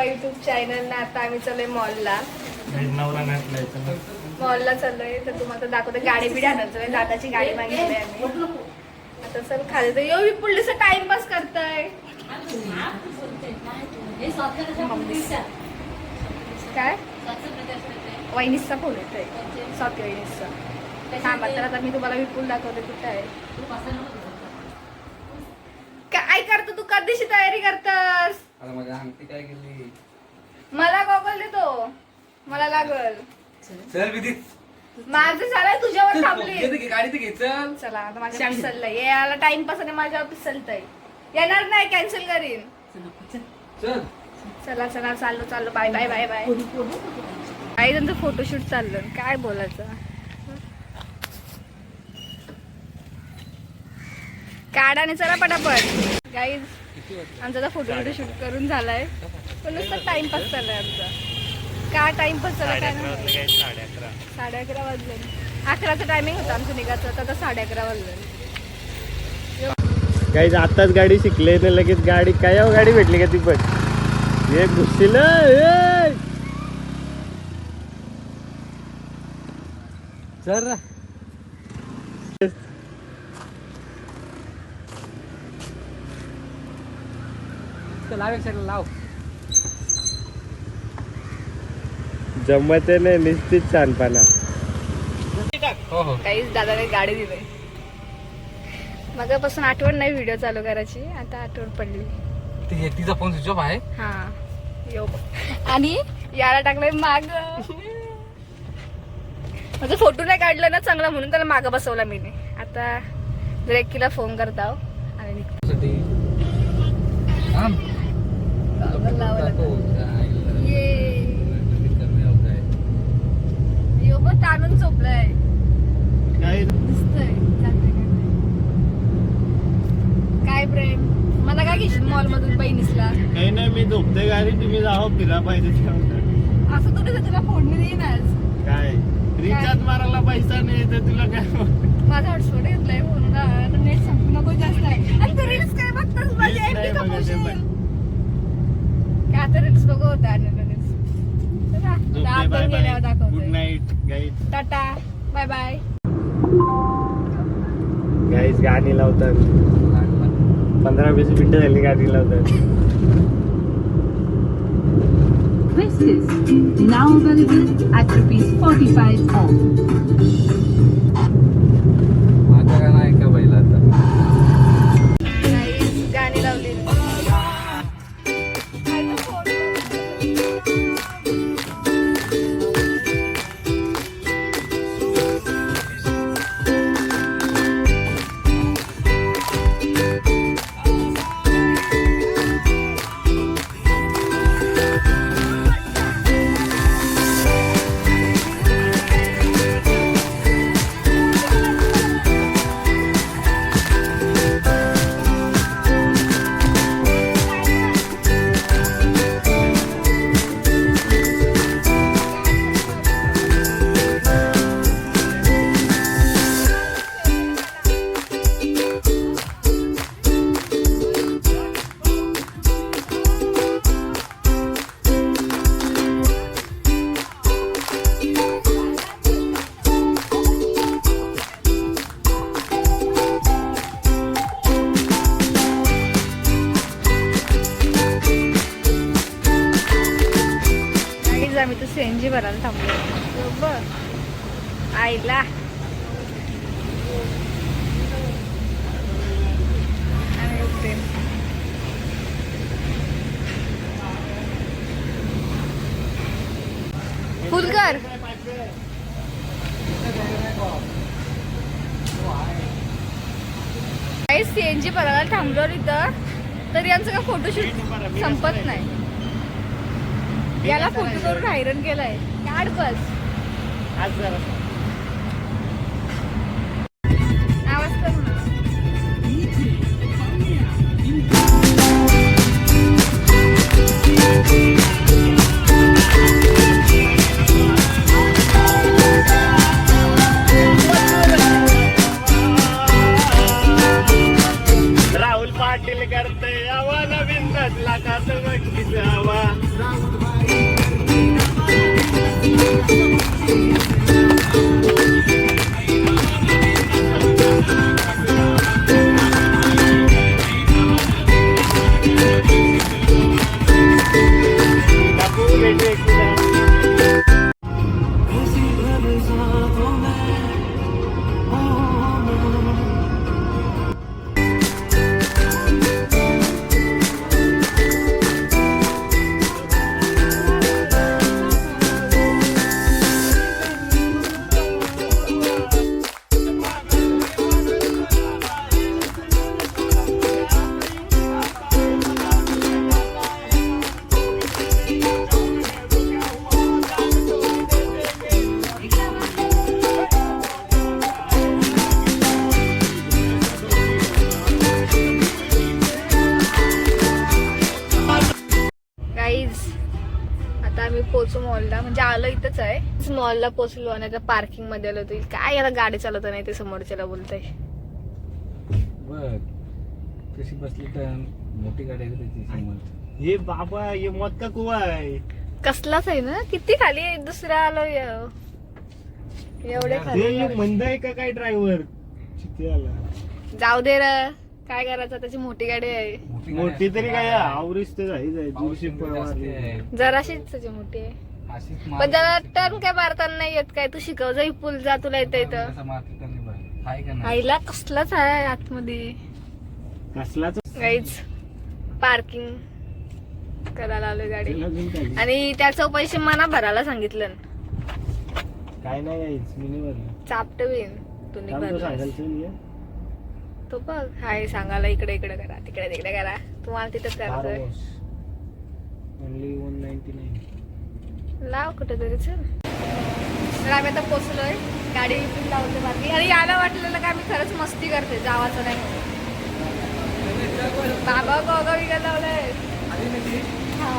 पप्पा YouTube channel ना आता आम्ही चाललोय मॉलला मॉलला चाललोय तर तुम्हाला दाखवते गाडी बिडी आणायचं दादाची गाडी मागितली आम्ही. आता चल खाली तर येऊ विपुल टाइमपास करताय. काय? वहिनीचा फोन येतोय. स्वाती वहिनीचा. थांबा तर आता मी तुम्हाला विपुल दाखवते कुठं आहे. काय करतो तू कधीशी तयारी करतास? अंगठी काय केली? मला गॉगल देतो. मला लागल. चल विधी. माझं झालंय तुझ्यावर थांबली. गाडी तर घे चल. चला आता माझ्या पिसललंय याला टाइमपास आणि माझ्यावर पिसलतय येणार नाही कॅन्सल करीन. चल चला. चला. चाललो चाललो. बाय बाय बाय बाय काही त्यांचं फोटोशूट चाललं. काय बोलायचं? काढा आणि चला पटापट. गाईज आमचा आता फोटो शूट करून झालाय. पण नुसतं टाइमपास चाललाय आमचा. का टाइमपास चालला काय नाही साडे अकरा. साडे अकरा वाजले. अकराचं टायमिंग होतं आमचं निघायचं तर आता साडे अकरा वाजले. काही आताच गाडी शिकले ना लगेच गाडी काय अहो गाडी भेटली का ती पण? एक घुसशील ए! चल लाव एक साईडला लाव. जमते नाही निश्चित छानपणा हो हो. काहीच दादाने गाडी दिली मगापासून आठवण नाही व्हिडिओ चालू करायची आता आठवण पडली. ते तिचा फोन स्विच ऑफ आहे. हा यो आणि याला टाकलंय माग. माझा फोटो नाही काढला ना चांगला म्हणून त्याला माग बसवला मी आता जर एकीला फोन करता. आणि निघतो. गॉगल लावायला. ये. पण ताणून झोपलाय. काही दिसतंय. चालतंय काय. प्रेम? मला काय घेशील मॉल मधून बहिणीसला? काही नाही मी झोपते गाडी. तुम्ही जावं फिरा पाहिजे. असं थोडी तुला फोडणी देईन आज काय? रिचार्ज मारायला पैसा नाही तर तुला काय माझा हॉटस्पॉट घेतलाय म्हणून. आता नेट संपू नको जास्त. आहे आणि तू रील्स काय बघतोस? माझी Reels एफडी नाही बघत आहे कमवशील पण. काय आता रील्स बघू होता आणि bye good night guys tata bye bye guys गाणी लावतात. पंधरा वीस मिनिटं झाली गाणी लावतात. This is now available at rupees 45 off. आम्ही तर जी भरायला थांबलो. बरोबर? आईला. फुलकर उठते. फुलकर काही सीएनजी भरायला थांबलो इथं. तर यांचं का फोटोशूट संपत नाही. याला फोटो करून आयरन केलाय. बस. आज जरा. मॉलला पोचलो आणि आता पार्किंगमध्ये आलो होतो. काय याला गाडी चालवता नाही ते समोरच्याला बोलतंय. बघ कशी बसली तर मोठी गाडी आहे त्याची समोर हे बाबा हे मत का कुवा आहे कसलाच आहे ना? किती खाली आहे, दुसरा आलो य- एवढे खाली हे मंद आहे का काय ड्रायव्हर किती आला. जाऊ दे र. काय करायचं? त्याची मोठी गाडी आहे. मोठी तरी काय? आवरीच तर आहे जाय दीडशे पाऊस जराशीच त्याची मोठी आहे. पण जरा टर्न काय मारताना नाही येत काय? तू शिकव जा पूल जा तुला येतं इथं. हाय का नाही? आईला कसलाच आहे आतमध्ये. कसलाच? काहीच पार्किंग करायला आलोय गाडी. आणि त्याचं पैसे मना भरायला सांगितलं. काय नाही भरलं. चापट बिन तुम्ही तो बघ. हाय सांगायला इकडे इकडे करा. तिकडे तिकडे करा. तुम्हाला तिथंच Car करायचंय wash. Only 199. लाव कुठेतरी चल. तर आम्ही आता पोचलोय. गाडी इथून लावते बाकी. आणि याला वाटलेलं का मी खरंच मस्ती करते जावाचं नाही. बाबा गोगा विकायला लावलंय हा.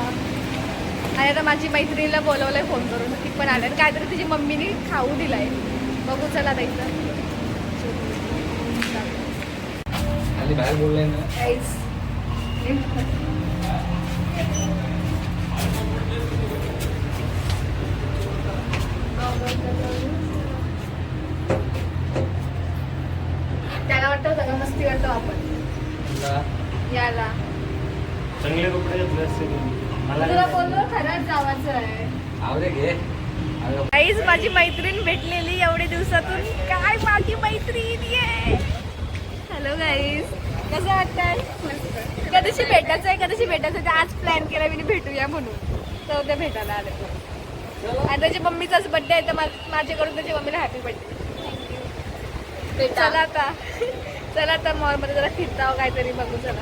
आणि आता माझी मैत्रिणीला बोलवलंय फोन करून. ती पण आल्या आणि काहीतरी तिची मम्मीने खाऊ दिलाय. बघू चला खाली बाहेर बोललाय ना. काहीच माझी मैत्रीण भेटलेली एवढे दिवसातून. काय माझी मैत्रीण ये? हॅलो गाईज कसं वाटतंय? कधीशी भेटायचं आहे कधीशी भेटायचं आज प्लॅन केला मी भेटूया म्हणून. तर ते भेटायला आले. आणि त्याच्या मम्मीचाच बर्थडे आहे तर माझ्याकडून त्याच्या मम्मीला हॅपी बर्थडे चला आता. चला आता मॉलमध्ये जरा फिरता काहीतरी बघू चला.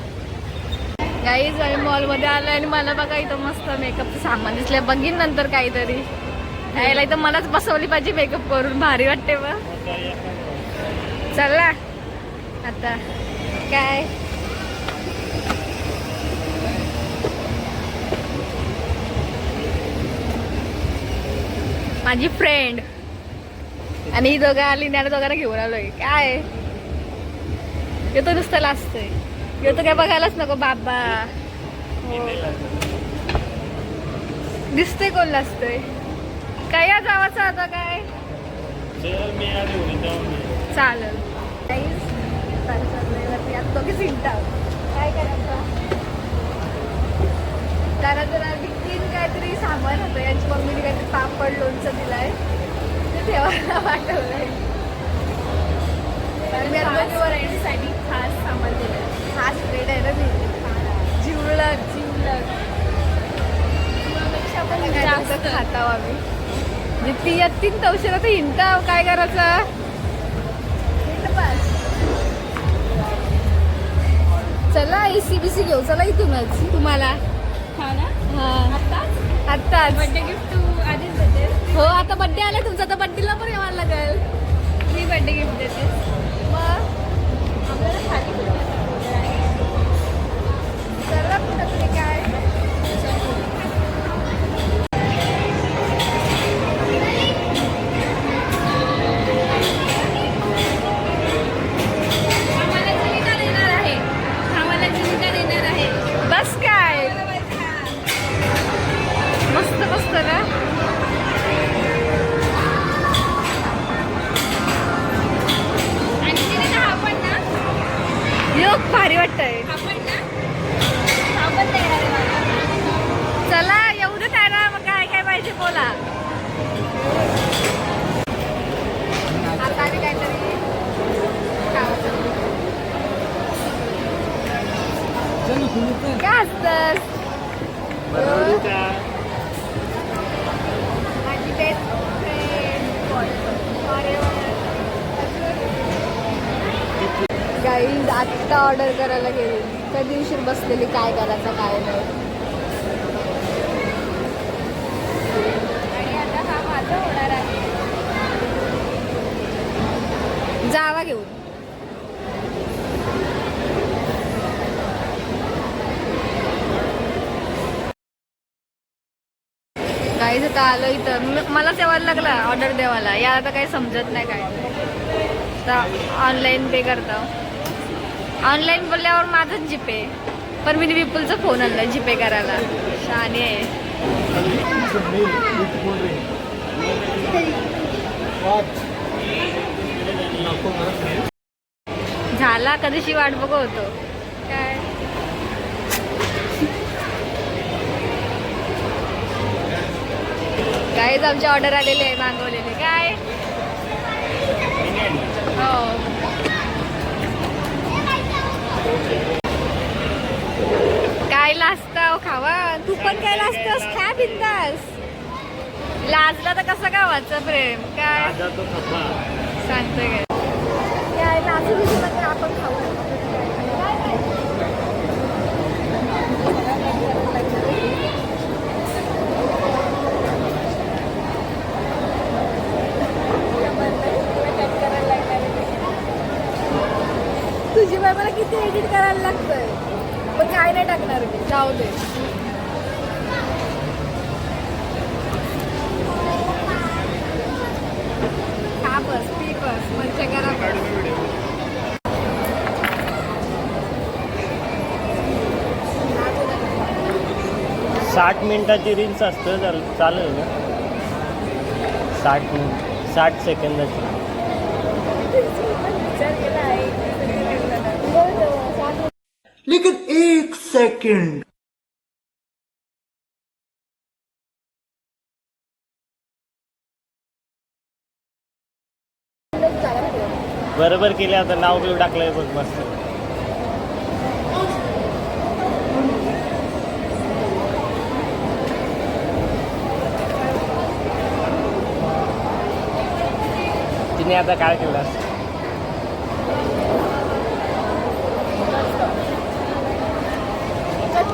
गाईज आणि मॉलमध्ये आलं आणि मला बघा इथं मस्त मेकअपचं सामान दिसलं बघीन नंतर काहीतरी. यायला इथं मलाच बसवली पाहिजे मेकअप करून. भारी वाटते मग चला. आता काय? माझी फ्रेंड आणि ही दोघं आली आणि दोघांना घेऊन आलोय. काय? येतो तो नुसतं लाजतोय. हे तर काय बघायलाच नको बाबा. हो. दिसतंय कोण लाजतोय? काय या गावाचं आता काय? ये. चालेल. काय करायचं? त्याला जरा तीन काहीतरी सामान होतं यांची मम्मीने काहीतरी पापड लोणचं दिलाय. ते ठेवायला पाठवलंय. आणि मी आता खास सामान दिलंय. खास रेट आहे ना पण जास्त. खाताव आम्ही. म्हणजे ती तीन तवशीला तर हिंडता काय करायचं? हिंड बस. चला एसी बीसी घेऊ. चला इथूनच. तुम्हाला. हा आत्ताच? बर्थडे गिफ्ट तू आधीच देते हो आता बर्थडे आला तुमचा तर बर्थडेला पण यावं लागेल. मी बर्थडे गिफ्ट देते मग? आपल्याला खाली कुठे काय असतंस बनवली का? माझी बेस्ट गाईज आत्ता ऑर्डर करायला गेली. कधी उशीर बसलेली काय करायचं काय नाही. आणि आता हा माझा होणार आहे. जावा घेऊन. काहीच आता आलं आलो इथं मला तेव्हा लागला ऑर्डर द्यावाला या आता काही समजत नाही काय. तर ऑनलाईन पे करता. ऑनलाईन बोलल्यावर माझंच जीपे पण मी विपुलचा फोन आणला जीपे करायला. शाने आहे. झाला कधीशी वाट बघ होतो काय काहीच आमची ऑर्डर आलेली आहे मागवलेली. काय हो. काय लाजता खावा? तू पण काय लाजतस? खा बिंदास. लाजला तर कसं गावाचं प्रेम? काय? माझा तो खपा सांगते काय? काय लाजू आपण खाऊ. तुझी बाय मला किती एडिट करायला लागतंय? पण काय नाही टाकणार मी जाऊ दे. बस पी बस मज्जा करा साठ मिनिटाची रील्स असतं चाल चालेल ना? साठ मिनिट साठ सेकंदाची second. सेकंड बरोबर केले आता नाव बिव टाकलंय बघ मस्त. तिने आता काय केलं कट करीन काय नाही.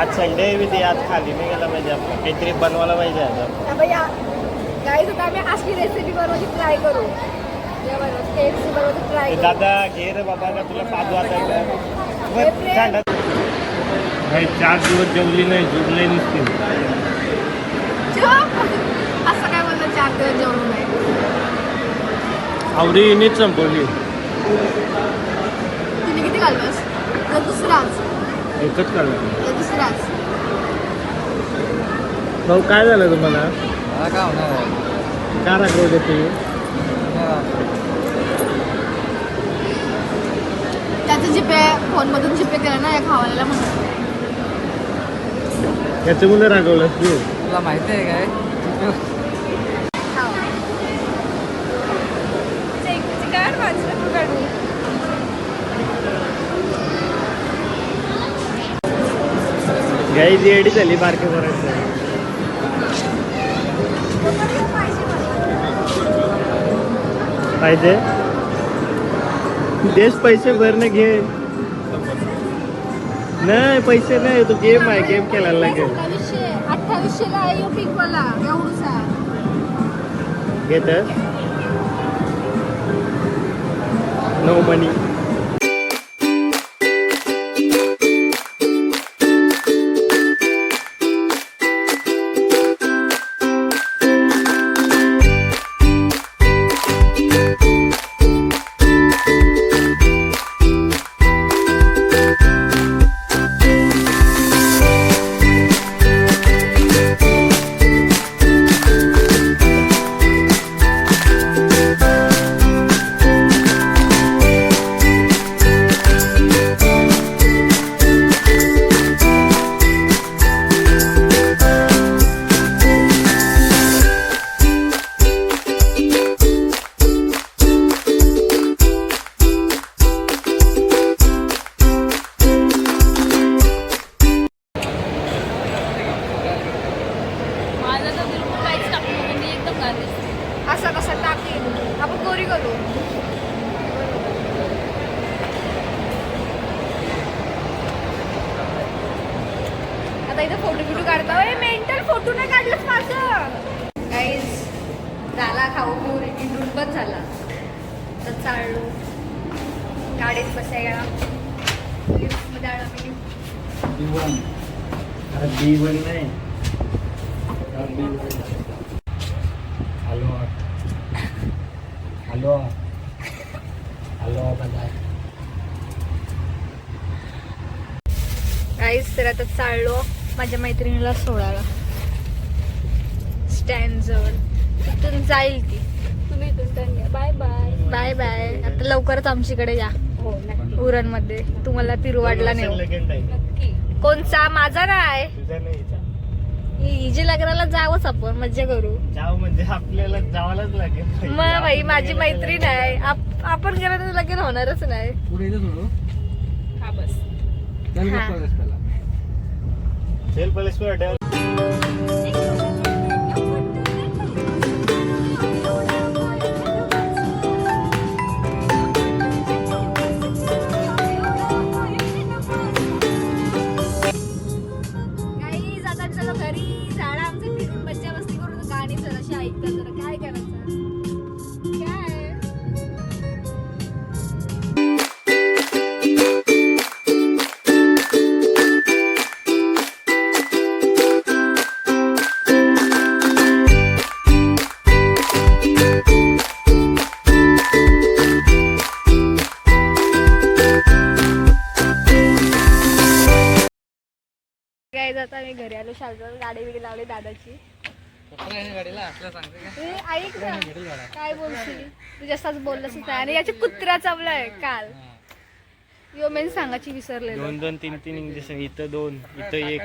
आज संडे विधी आज खाली नाही गेला पाहिजे आपण काहीतरी बनवायला पाहिजे आज आपण. गाईज आता आम्ही रेसिपी बनवायची ट्राय करू. दादा घे रे बाबा का तुला पाच वाजायचं हे चार दिवस जेवली नाही झोपले नसते झोप. असं काय बोललं चार दिवस जेवण नाही आवडी नीट संपवली तिने किती घालवस दुसराच एकच काढलं दुसराच भाऊ काय झालं तुम्हाला? मला काय होणार आहे? का राखवले तुम्ही? त्याचं जीपे फोनमधून जीपे केलं ना या खावायला म्हणून. याच्या मुलं रागवलं तू. तुला माहिती आहे काय खावा काढ माझं तू काढू गाई रेडी झाली बारके करायचं पाहिजे? देश पैसे भरणे घे. नाही पैसे नाही तो गेम आहे गेम खेळायला लागेल. घेत नो मनी असा कसा टाकेन आपण गोरी करू. आता इथं फोटो बिटो काढता. ए मेंटल फोटो नाही काढलंच माझं. काहीच झाला खाऊ पिऊ इंडून पण झाला. तर चाललो गाडीत बसायला. मध्ये आलो आम्ही. दिवाण बी वन नाही हा, B one. Hello hello hello दादा गाईज तर आता चाललो माझ्या मैत्रिणीला सोडायला. स्टँड जवळ तिथून जाईल ती. तुम्ही बाय बाय बाय बाय आता लवकरच आमच्याकडे या. उरणमध्ये तुम्हाला तिरुवाडला जाईल. कोणचा? माझा नाही. नाही हिचा. हिजे लग्नाला जावंच आपण. मज्जा करू. जाऊ म्हणजे आपल्याला जावायलाच लागेल. मग बाई माझी मैत्रीण आहे. आप- आपण गेलं तर लगेच होणारच नाही. पुढे हा बस. चल हा. बघ सेल पॉलिश आता चलो घरी झाडा आमचे फिरून मज्जा मस्ती करून गाणी जरा अशी ऐकतात घरी आलो शाळेत गाडी बिडी लावली दादाची. ऐक ना काय बोलशील? तू जास्तच बोललंच नाही आणि याची कुत्रा चावलाय काल. यो मेन सांगायची विसरलेलो. दोन दोन तीन तीन इंग्लिश इथं दोन इथं एक.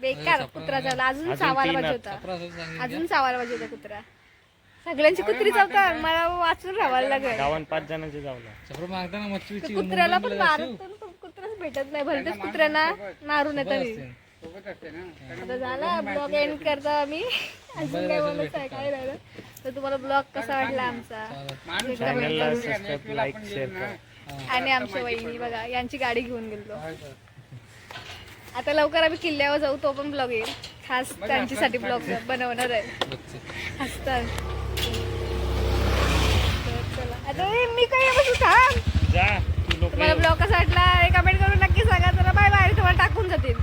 बेकार कुत्रा चावला. अजून चावायला पाहिजे. होता. अजून चावायला पाहिजे होता कुत्रा. सगळ्यांची कुत्री चावतात मला वाचून राहायला लागेल. गावात पाच जणांचे जावला चप्र मागताना मच्छीची तर कुत्र्याला पण पण कुत्राच भेटत नाही. भलतेच कुत्र्यांना मारून येतात आता झाला ब्लॉग एंड करता आम्ही. अजून काय बोलायचं आहे काय राहिलं. तर तुम्हाला ब्लॉग कसा वाटला आमचा? आणि आमच्या वहिनी बघा यांची गाडी घेऊन गेलो आता लवकर आम्ही किल्ल्यावर जाऊ तो पण ब्लॉग येईल. खास त्यांच्यासाठी ब्लॉग बनवणार आहे. हसतात तर. चला. आता ए, मी काय बसू थांब. तुम्हाला ब्लॉग कसा वाटला हे कमेंट करून नक्की सांगा. चला बाय बाय तुम्हाला टाकून जातील.